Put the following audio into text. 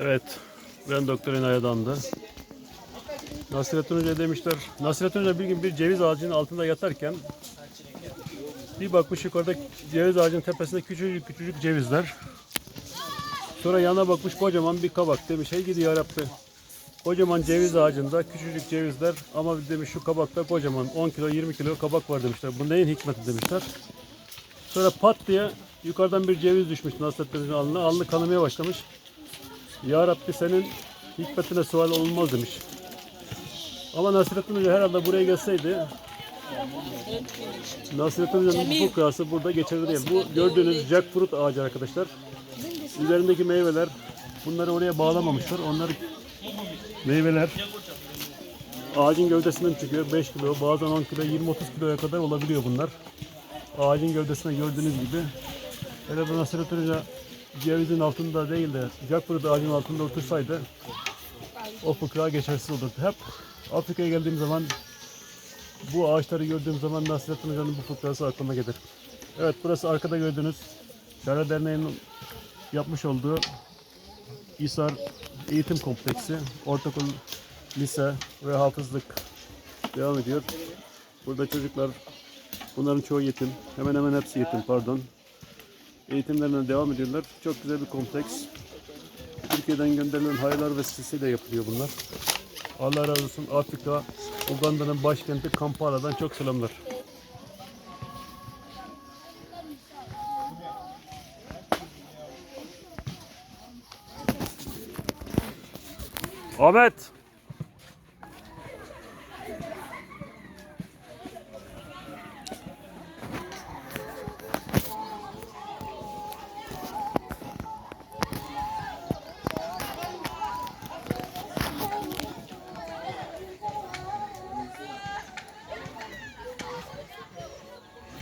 Evet. Ben Doktor İnay'a dandı. Nasrettin Hoca demişler. Nasrettin Hoca bir gün bir ceviz ağacının altında yatarken bir bakmış yukarıda ceviz ağacının tepesinde küçücük küçücük cevizler. Sonra yana bakmış kocaman bir kabak demiş. Hey gidi yarabbi. Kocaman ceviz ağacında küçücük cevizler ama demiş şu kabakta kocaman 10 kilo 20 kilo kabak var demişler. Bu neyin hikmeti demişler. Sonra pat diye yukarıdan bir ceviz düşmüş Nasrettin Hoca'nın alnına. Alnı kanamaya başlamış. Ya Rabbi senin hikmetine sual olunmaz demiş. Ama Nasrettin Hoca herhalde buraya gelseydi Nasrettin Hoca'nın bu fıkrası burada geçerli değil. Bu gördüğünüz jackfruit ağacı arkadaşlar. Üzerindeki meyveler bunları oraya bağlamamışlar. Onlar meyveler ağacın gövdesinden çıkıyor. 5 kilo, bazen 10 kilo, 20-30 kiloya kadar olabiliyor bunlar. Ağacın gövdesinde gördüğünüz gibi. Hele bu Nasrettin Hoca cevizin altında değil de jackfruit ağacının altında otursaydı o fıkra geçersiz olurdu. Hep Afrika'ya geldiğim zaman bu ağaçları gördüğüm zaman Nasrettin Hoca'nın bu fıkrası aklıma gelir. Evet burası arkada gördüğünüz Çare Derneği'nin yapmış olduğu İsar Eğitim Kompleksi, ortaokul, lise ve hafızlık devam ediyor. Burada çocuklar, bunların çoğu yetim, hemen hemen hepsi yetim pardon. Eğitimlerine devam ediyorlar. Çok güzel bir kompleks. Türkiye'den gönderilen hayırlar vesilesiyle yapılıyor bunlar. Allah razı olsun. Afrika, Uganda'nın başkenti Kampala'dan çok selamlar. Ahmet!